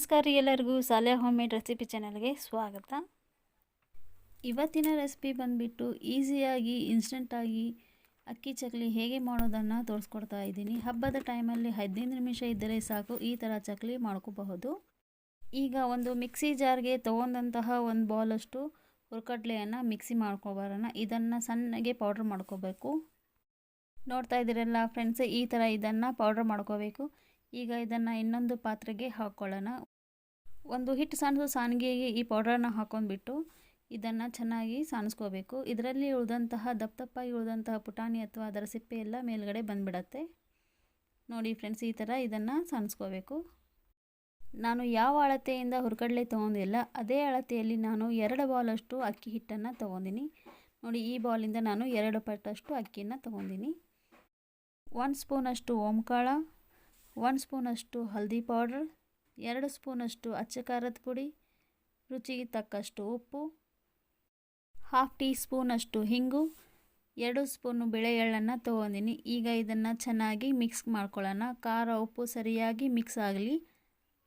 ನಮಸ್ಕಾರ ರೀ ಎಲ್ಲರಿಗೂ. ಸಾಲೆ ಹೋಮ್ ಮೇಡ್ ರೆಸಿಪಿ ಚಾನಲ್ಗೆ ಸ್ವಾಗತ. ಇವತ್ತಿನ ರೆಸಿಪಿ ಬಂದುಬಿಟ್ಟು ಈಸಿಯಾಗಿ ಇನ್ಸ್ಟೆಂಟಾಗಿ ಅಕ್ಕಿ ಚಕ್ಲಿ ಹೇಗೆ ಮಾಡೋದನ್ನು ತೋರಿಸ್ಕೊಡ್ತಾ ಇದ್ದೀನಿ. ಹಬ್ಬದ ಟೈಮಲ್ಲಿ ಹದಿನೈದು ನಿಮಿಷ ಇದ್ದರೆ ಸಾಕು, ಈ ಥರ ಚಕ್ಲಿ ಮಾಡ್ಕೋಬಹುದು. ಈಗ ಒಂದು ಮಿಕ್ಸಿ ಜಾರ್ಗೆ ತೊಗೊಂಡಂತಹ ಒಂದು ಬಾಲಷ್ಟು ಹುರ್ಕಡ್ಲೆಯನ್ನು ಮಿಕ್ಸಿ ಮಾಡ್ಕೊಬರೋಣ. ಇದನ್ನು ಸಣ್ಣಗೆ ಪೌಡ್ರ್ ಮಾಡ್ಕೋಬೇಕು. ನೋಡ್ತಾ ಇದ್ದೀರಲ್ಲ ಫ್ರೆಂಡ್ಸ್ ಈ ಥರ ಇದನ್ನು ಪೌಡ್ರ್ ಮಾಡ್ಕೋಬೇಕು. ಈಗ ಇದನ್ನು ಇನ್ನೊಂದು ಪಾತ್ರೆಗೆ ಹಾಕ್ಕೊಳ್ಳೋಣ. ಒಂದು ಹಿಟ್ಟು ಸಾಣಿಸೋ ಸಾಣಿಗೆಗೆ ಈ ಪೌಡರನ್ನ ಹಾಕೊಂಡ್ಬಿಟ್ಟು ಇದನ್ನು ಚೆನ್ನಾಗಿ ಸಾಣಿಸ್ಕೋಬೇಕು ಇದರಲ್ಲಿ ಉಳಿದಂತಹ ದಪ್ಪ ದಪ್ಪಾಗಿ ಉಳಿದಂತಹ ಪುಟಾಣಿ ಅಥವಾ ಅದರ ಸಿಪ್ಪೆ ಎಲ್ಲ ಮೇಲುಗಡೆ ಬಂದುಬಿಡತ್ತೆ. ನೋಡಿ ಫ್ರೆಂಡ್ಸ್, ಈ ಥರ ಇದನ್ನು ಸಾಣಿಸ್ಕೋಬೇಕು ನಾನು ಯಾವ ಅಳತೆಯಿಂದ ಹುರ್ಕಡಲೆ ತೊಗೊಂಡಿಲ್ಲ, ಅದೇ ಅಳತೆಯಲ್ಲಿ ನಾನು ಎರಡು ಬಾಲಷ್ಟು ಅಕ್ಕಿ ಹಿಟ್ಟನ್ನು ತೊಗೊಂಡಿನಿ. ನೋಡಿ, ಈ ಬಾಲಿಂದ ನಾನು ಎರಡು ಪಟ್ಟಷ್ಟು ಅಕ್ಕಿಯನ್ನು ತೊಗೊಂಡಿನಿ. ಒಂದು ಸ್ಪೂನಷ್ಟು ಓಂಕಾಳ ಒಂದು ಸ್ಪೂನಷ್ಟು ಹಲ್ದಿ ಪೌಡ್ರ್ ಎರಡು ಸ್ಪೂನಷ್ಟು ಅಚ್ಚ ಖಾರದ ಪುಡಿ, ರುಚಿಗೆ ತಕ್ಕಷ್ಟು ಉಪ್ಪು ಹಾಫ್ ಟೀ ಸ್ಪೂನಷ್ಟು ಹಿಂಗು, ಎರಡು ಸ್ಪೂನು ಬಿಳೆ ಎಳ್ಳನ್ನು ತೊಗೊಂಡಿನಿ. ಈಗ ಇದನ್ನು ಚೆನ್ನಾಗಿ ಮಿಕ್ಸ್ ಮಾಡ್ಕೊಳ್ಳೋಣ. ಖಾರ ಉಪ್ಪು ಸರಿಯಾಗಿ ಮಿಕ್ಸ್ ಆಗಲಿ.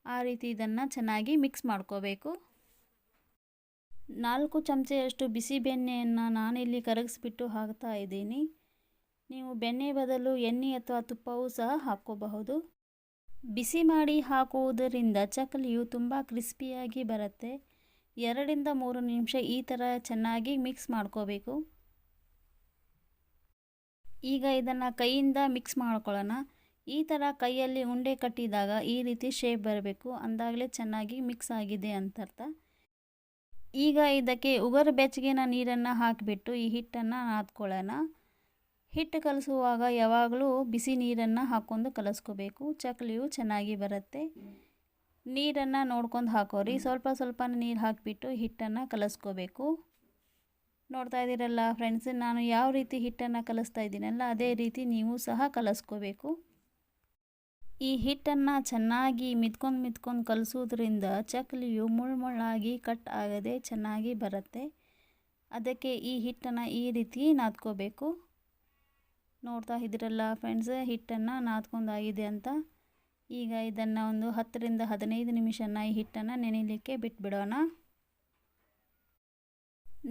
ಆ ರೀತಿ ಇದನ್ನು ಚೆನ್ನಾಗಿ ಮಿಕ್ಸ್ ಮಾಡ್ಕೋಬೇಕು. ನಾಲ್ಕು ಚಮಚೆಯಷ್ಟು ಬಿಸಿ ಬೆಣ್ಣೆಯನ್ನು ನಾನಿಲ್ಲಿ ಕರಗಿಸ್ಬಿಟ್ಟು ಹಾಕ್ತಾ ಇದ್ದೀನಿ. ನೀವು ಬೆಣ್ಣೆ ಬದಲು ಎಣ್ಣೆ ಅಥವಾ ತುಪ್ಪವೂ ಸಹ ಹಾಕ್ಕೋಬಹುದು. ಬಿಸಿ ಮಾಡಿ ಹಾಕುವುದರಿಂದ ಚಕ್ಕಲಿಯು ತುಂಬ ಕ್ರಿಸ್ಪಿಯಾಗಿ ಬರುತ್ತೆ. ಎರಡರಿಂದ ಮೂರು ನಿಮಿಷ ಈ ಥರ ಚೆನ್ನಾಗಿ ಮಿಕ್ಸ್ ಮಾಡ್ಕೋಬೇಕು. ಈಗ ಇದನ್ನು ಕೈಯಿಂದ ಮಿಕ್ಸ್ ಮಾಡ್ಕೊಳ್ಳೋಣ. ಈ ಥರ ಕೈಯಲ್ಲಿ ಉಂಡೆ ಕಟ್ಟಿದಾಗ ಈ ರೀತಿ ಶೇಪ್ ಬರಬೇಕು. ಅಂದಾಗಲೇ ಚೆನ್ನಾಗಿ ಮಿಕ್ಸ್ ಆಗಿದೆ ಅಂತರ್ಥ. ಈಗ ಇದಕ್ಕೆ ಉಗರು ಬೆಚ್ಚಗಿನ ನೀರನ್ನು ಹಾಕಿಬಿಟ್ಟು ಈ ಹಿಟ್ಟನ್ನು ನಾದ್ಕೊಳ್ಳೋಣ. ಹಿಟ್ಟು ಕಲಸುವಾಗ ಯಾವಾಗಲೂ ಬಿಸಿ ನೀರನ್ನು ಹಾಕ್ಕೊಂಡು ಕಲಸ್ಕೋಬೇಕು. ಚಕ್ಲಿಯು ಚೆನ್ನಾಗಿ ಬರುತ್ತೆ. ನೀರನ್ನು ನೋಡ್ಕೊಂಡು ಹಾಕೋರಿ. ಸ್ವಲ್ಪ ಸ್ವಲ್ಪ ನೀರು ಹಾಕಿಬಿಟ್ಟು ಹಿಟ್ಟನ್ನು ಕಲಸ್ಕೋಬೇಕು. ನೋಡ್ತಾ ಇದ್ದೀರಲ್ಲ ಫ್ರೆಂಡ್ಸ್ ನಾನು ಯಾವ ರೀತಿ ಹಿಟ್ಟನ್ನು ಕಲಿಸ್ತಾ ಇದ್ದೀನಲ್ಲ, ಅದೇ ರೀತಿ ನೀವು ಸಹ ಕಲಿಸ್ಕೋಬೇಕು. ಈ ಹಿಟ್ಟನ್ನು ಚೆನ್ನಾಗಿ ಮಿತ್ಕೊಂಡು ಮಿದ್ಕೊಂಡು ಕಲಿಸೋದ್ರಿಂದ ಚಕ್ಲಿಯು ಮುಳ್ಳುಮುಳ್ಳಾಗಿ ಕಟ್ ಆಗದೆ ಚೆನ್ನಾಗಿ ಬರುತ್ತೆ. ಅದಕ್ಕೆ ಈ ಹಿಟ್ಟನ್ನು ಈ ರೀತಿ ನಾದ್ಕೋಬೇಕು. ನೋಡ್ತಾ ಇದ್ದೀರಲ್ಲ ಫ್ರೆಂಡ್ಸ್ ಹಿಟ್ಟನ್ನು ನಾದ್ಕೊಂಡಾಗಿದೆ ಅಂತ. ಈಗ ಇದನ್ನು ಒಂದು ಹತ್ತರಿಂದ ಹದಿನೈದು ನಿಮಿಷನ ಈ ಹಿಟ್ಟನ್ನು ನೆನೆಯಲಿಕ್ಕೆ ಬಿಟ್ಬಿಡೋಣ.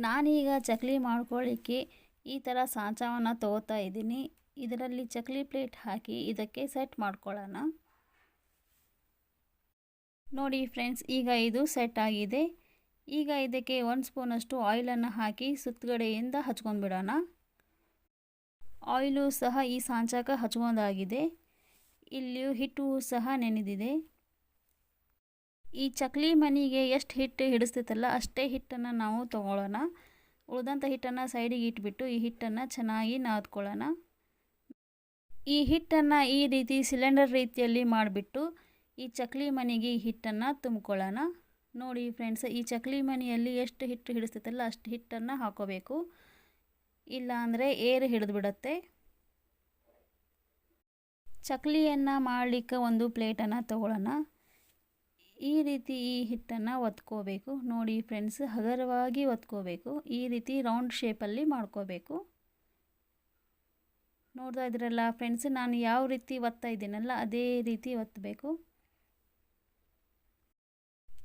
ನಾನೀಗ ಚಕ್ಲಿ ಮಾಡ್ಕೊಳ್ಳಿಕ್ಕೆ ಈ ಥರ ಸಾಂಚವನ್ನು ತಗೋತಾ ಇದ್ದೀನಿ. ಇದರಲ್ಲಿ ಚಕ್ಲಿ ಪ್ಲೇಟ್ ಹಾಕಿ ಇದಕ್ಕೆ ಸೆಟ್ ಮಾಡ್ಕೊಳ್ಳೋಣ. ನೋಡಿ ಫ್ರೆಂಡ್ಸ್ ಈಗ ಇದು ಸೆಟ್ ಆಗಿದೆ. ಈಗ ಇದಕ್ಕೆ ಒಂದು ಸ್ಪೂನಷ್ಟು ಆಯಿಲನ್ನು ಹಾಕಿ ಸುತ್ತಗಡೆಯಿಂದ ಹಚ್ಕೊಂಡ್ಬಿಡೋಣ. ಆಯಿಲು ಸಹ ಈ ಸಾಂಚಾಕ ಹಚ್ಕೊಂಡಾಗಿದೆ. ಇಲ್ಲಿಯೂ ಹಿಟ್ಟು ಸಹ ನೆನೆದಿದೆ. ಈ ಚಕ್ಲಿ ಮನಿಗೆ ಎಷ್ಟು ಹಿಟ್ಟು ಹಿಡಿಸ್ತೈತಲ್ಲ ಅಷ್ಟೇ ಹಿಟ್ಟನ್ನು ನಾವು ತಗೊಳ್ಳೋಣ. ಉಳಿದಂಥ ಹಿಟ್ಟನ್ನು ಸೈಡಿಗೆ ಇಟ್ಬಿಟ್ಟು ಈ ಹಿಟ್ಟನ್ನು ಚೆನ್ನಾಗಿ ನಾದ್ಕೊಳ್ಳೋಣ. ಈ ಹಿಟ್ಟನ್ನು ಈ ರೀತಿ ಸಿಲಿಂಡರ್ ರೀತಿಯಲ್ಲಿ ಮಾಡಿಬಿಟ್ಟು ಈ ಚಕ್ಲಿ ಮನೆಗೆ ಈ ಹಿಟ್ಟನ್ನು ತುಂಬ್ಕೊಳ್ಳೋಣ. ನೋಡಿ ಫ್ರೆಂಡ್ಸ್, ಈ ಚಕ್ಲಿ ಮನೆಯಲ್ಲಿ ಎಷ್ಟು ಹಿಟ್ಟು ಹಿಡಿಸ್ತೈತಲ್ಲ ಅಷ್ಟು ಹಿಟ್ಟನ್ನು ಹಾಕೋಬೇಕು. ಇಲ್ಲ ಅಂದರೆ ಏರು ಹಿಡಿದು ಬಿಡುತ್ತೆ ಚಕ್ಲಿಯನ್ನು ಮಾಡಲಿಕ್ಕೆ ಒಂದು ಪ್ಲೇಟನ್ನು ತಗೊಳ್ಳೋಣ. ಈ ರೀತಿ ಈ ಹಿಟ್ಟನ್ನು ಒತ್ಕೋಬೇಕು. ನೋಡಿ ಫ್ರೆಂಡ್ಸ್, ಹಗರವಾಗಿ ಒತ್ಕೋಬೇಕು. ಈ ರೀತಿ ರೌಂಡ್ ಶೇಪಲ್ಲಿ ಮಾಡ್ಕೋಬೇಕು. ನೋಡ್ತಾ ಇದ್ರಲ್ಲ ಫ್ರೆಂಡ್ಸ್, ನಾನು ಯಾವ ರೀತಿ ಒತ್ತಾ ಇದ್ದೀನಲ್ಲ, ಅದೇ ರೀತಿ ಒತ್ತಬೇಕು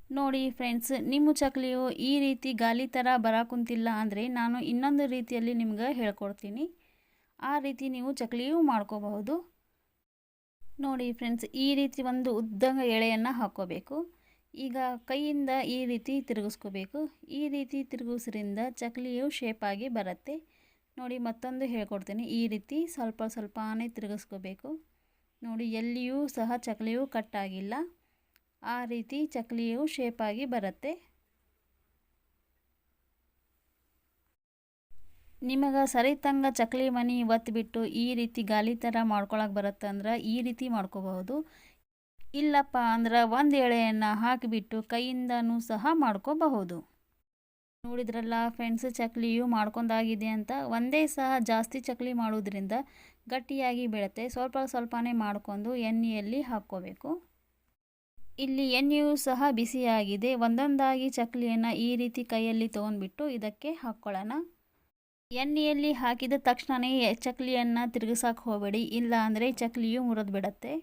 ನೋಡಿ ಫ್ರೆಂಡ್ಸ್ ನಿಮ್ಮ ಚಕ್ಲಿಯು ಈ ರೀತಿ ಗಾಲಿ ಥರ ಬರಾಕುಂತಿಲ್ಲ ಅಂದರೆ ನಾನು ಇನ್ನೊಂದು ರೀತಿಯಲ್ಲಿ ನಿಮ್ಗೆ ಹೇಳ್ಕೊಡ್ತೀನಿ. ಆ ರೀತಿ ನೀವು ಚಕ್ಲಿಯೂ ಮಾಡ್ಕೋಬಹುದು. ನೋಡಿ ಫ್ರೆಂಡ್ಸ್ ಈ ರೀತಿ ಒಂದು ಉದ್ದಂಗ ಎಳೆಯನ್ನು ಹಾಕ್ಕೋಬೇಕು. ಈಗ ಕೈಯಿಂದ ಈ ರೀತಿ ತಿರುಗಿಸ್ಕೋಬೇಕು. ಈ ರೀತಿ ತಿರುಗಿಸ್ರಿಂದ ಚಕ್ಲಿಯು ಶೇಪಾಗಿ ಬರುತ್ತೆ. ನೋಡಿ ಮತ್ತೊಂದು ಹೇಳ್ಕೊಡ್ತೀನಿ. ಈ ರೀತಿ ಸ್ವಲ್ಪ ಸ್ವಲ್ಪನೇ ತಿರುಗಿಸ್ಕೋಬೇಕು. ನೋಡಿ ಎಲ್ಲಿಯೂ ಸಹ ಚಕ್ಲಿಯು ಕಟ್ಟಾಗಿಲ್ಲ ಆ ರೀತಿ ಚಕ್ಲಿಯು ಶೇಪಾಗಿ ಬರುತ್ತೆ. ನಿಮಗೆ ಸರಿತಂಗ ಚಕ್ಲಿ ಮನಿ ಒತ್ತಿಬಿಟ್ಟು ಈ ರೀತಿ ಗಾಲಿ ಥರ ಮಾಡ್ಕೊಳಕ್ಕೆ ಬರುತ್ತೆ ಅಂದ್ರೆ ಈ ರೀತಿ ಮಾಡ್ಕೋಬಹುದು. ಇಲ್ಲಪ್ಪ ಅಂದ್ರೆ ಒಂದು ಎಳೆಯನ್ನು ಹಾಕಿಬಿಟ್ಟು ಕೈಯಿಂದನೂ ಸಹ ಮಾಡ್ಕೋಬಹುದು. ನೋಡಿದ್ರಲ್ಲ ಫ್ರೆಂಡ್ಸ್ ಚಕ್ಲಿಯು ಮಾಡ್ಕೊಂಡಾಗಿದೆ ಅಂತ ಒಂದೇ ಸಹ ಜಾಸ್ತಿ ಚಕ್ಲಿ ಮಾಡೋದ್ರಿಂದ ಗಟ್ಟಿಯಾಗಿ ಬೆಳತ್ತೆ. ಸ್ವಲ್ಪ ಸ್ವಲ್ಪನೇ ಮಾಡ್ಕೊಂಡು ಎಣ್ಣೆಯಲ್ಲಿ ಹಾಕ್ಕೋಬೇಕು. ಇಲ್ಲಿ ಎಣ್ಣೆಯು ಸಹ ಬಿಸಿಯಾಗಿದೆ. ಒಂದೊಂದಾಗಿ ಚಕ್ಲಿಯನ್ನು ಈ ರೀತಿ ಕೈಯಲ್ಲಿ ತೊಗೊಂಡ್ಬಿಟ್ಟು ಇದಕ್ಕೆ ಹಾಕ್ಕೊಳ್ಳೋಣ ಎಣ್ಣೆಯಲ್ಲಿ ಹಾಕಿದ ತಕ್ಷಣವೇ ಚಕ್ಲಿಯನ್ನು ತಿರುಗಿಸೋಕೆ ಹೋಗಬೇಡಿ. ಇಲ್ಲ ಅಂದರೆ ಚಕ್ಲಿಯು ಮುರಿದು ಬಿಡತ್ತೆ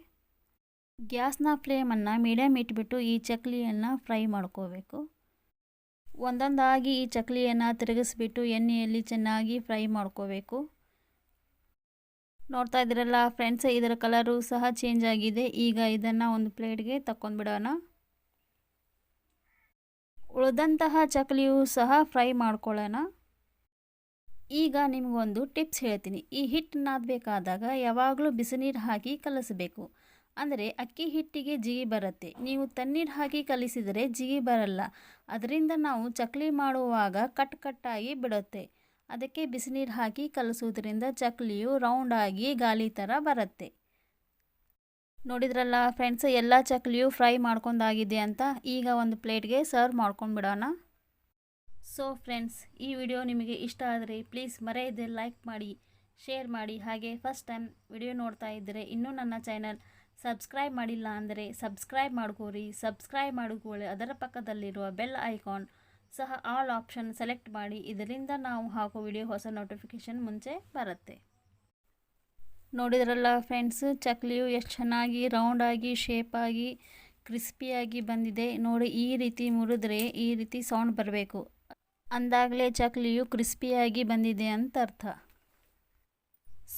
ಗ್ಯಾಸ್ನ ಫ್ಲೇಮನ್ನು ಮೀಡಿಯಮ್ ಇಟ್ಬಿಟ್ಟು ಈ ಚಕ್ಲಿಯನ್ನು ಫ್ರೈ ಮಾಡ್ಕೋಬೇಕು. ಒಂದೊಂದಾಗಿ ಈ ಚಕ್ಲಿಯನ್ನು ತಿರುಗಿಸ್ಬಿಟ್ಟು ಎಣ್ಣೆಯಲ್ಲಿ ಚೆನ್ನಾಗಿ ಫ್ರೈ ಮಾಡ್ಕೋಬೇಕು. ನೋಡ್ತಾ ಇದ್ದೀರಲ್ಲ ಫ್ರೆಂಡ್ಸ್, ಇದರ ಕಲರು ಸಹ ಚೇಂಜ್ ಆಗಿದೆ. ಈಗ ಇದನ್ನು ಒಂದು ಪ್ಲೇಟ್ಗೆ ತಕ್ಕೊಂಡ್ಬಿಡೋಣ ಉಳಿದಂತಹ ಚಕ್ಲಿಯು ಸಹ ಫ್ರೈ ಮಾಡ್ಕೊಳ್ಳೋಣ. ಈಗ ನಿಮಗೊಂದು ಟಿಪ್ಸ್ ಹೇಳ್ತೀನಿ. ಈ ಹಿಟ್ಟು ನಾದಬೇಕಾದಾಗ ಯಾವಾಗಲೂ ಬಿಸಿನೀರು ಹಾಕಿ ಕಲಸಬೇಕು. ಅಂದರೆ ಅಕ್ಕಿ ಹಿಟ್ಟಿಗೆ ಜಿಗಿ ಬರುತ್ತೆ. ನೀವು ತಣ್ಣೀರು ಹಾಕಿ ಕಲಿಸಿದರೆ ಜಿಗಿ ಬರಲ್ಲ. ಅದರಿಂದ ನಾವು ಚಕ್ಲಿ ಮಾಡುವಾಗ ಕಟ್ ಕಟ್ಟಾಗಿ ಬಿಡುತ್ತೆ. ಅದಕ್ಕೆ ಬಿಸಿನೀರು ಹಾಕಿ ಕಲಿಸೋದ್ರಿಂದ ಚಕ್ಲಿಯು ಆಗಿ ಗಾಲಿ ಥರ ಬರುತ್ತೆ. ನೋಡಿದ್ರಲ್ಲ ಫ್ರೆಂಡ್ಸ್ ಎಲ್ಲ ಚಕ್ಲಿಯು ಫ್ರೈ ಮಾಡ್ಕೊಂಡಾಗಿದೆ ಅಂತ ಈಗ ಒಂದು ಪ್ಲೇಟ್ಗೆ ಸರ್ವ್ ಮಾಡ್ಕೊಂಡ್ಬಿಡೋಣ ಸೊ ಫ್ರೆಂಡ್ಸ್ ಈ ವಿಡಿಯೋ ನಿಮಗೆ ಇಷ್ಟ ಆದರೆ ಪ್ಲೀಸ್ ಮರೆಯದೆ ಲೈಕ್ ಮಾಡಿ ಶೇರ್ ಮಾಡಿ. ಹಾಗೆ ಫಸ್ಟ್ ಟೈಮ್ ವಿಡಿಯೋ ನೋಡ್ತಾ ಇದ್ದರೆ ಇನ್ನೂ ನನ್ನ ಚಾನಲ್ ಸಬ್ಸ್ಕ್ರೈಬ್ ಮಾಡಿಲ್ಲ ಅಂದರೆ ಸಬ್ಸ್ಕ್ರೈಬ್ ಮಾಡ್ಕೋರಿ. ಸಬ್ಸ್ಕ್ರೈಬ್ ಮಾಡಿಕೊಳ್ಳಿ. ಅದರ ಪಕ್ಕದಲ್ಲಿರುವ ಬೆಲ್ ಐಕಾನ್ ಸಹ ಆಲ್ ಆಪ್ಷನ್ ಸೆಲೆಕ್ಟ್ ಮಾಡಿ ಇದರಿಂದ ನಾವು ಹಾಕೋ ವಿಡಿಯೋ ಹೊಸ ನೋಟಿಫಿಕೇಷನ್ ಮುಂಚೆ ಬರುತ್ತೆ. ನೋಡಿದ್ರಲ್ಲ ಫ್ರೆಂಡ್ಸ್ ಚಕ್ಲಿಯು ಎಷ್ಟು ಚೆನ್ನಾಗಿ ರೌಂಡಾಗಿ ಶೇಪಾಗಿ ಕ್ರಿಸ್ಪಿಯಾಗಿ ಬಂದಿದೆ. ನೋಡಿ ಈ ರೀತಿ ಮುರಿದ್ರೆ ಈ ರೀತಿ ಸೌಂಡ್ ಬರಬೇಕು. ಅಂದಾಗಲೇ ಚಕ್ಲಿಯು ಕ್ರಿಸ್ಪಿಯಾಗಿ ಬಂದಿದೆ ಅಂತ ಅರ್ಥ.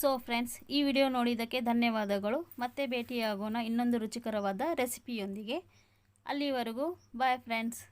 ಸೊ ಫ್ರೆಂಡ್ಸ್ ಈ ವಿಡಿಯೋ ನೋಡಿದ್ದಕ್ಕೆ ಧನ್ಯವಾದಗಳು. ಮತ್ತೆ ಭೇಟಿಯಾಗೋಣ ಇನ್ನೊಂದು ರುಚಿಕರವಾದ ರೆಸಿಪಿಯೊಂದಿಗೆ ಅಲ್ಲಿವರೆಗೂ ಬಾಯ್ ಫ್ರೆಂಡ್ಸ್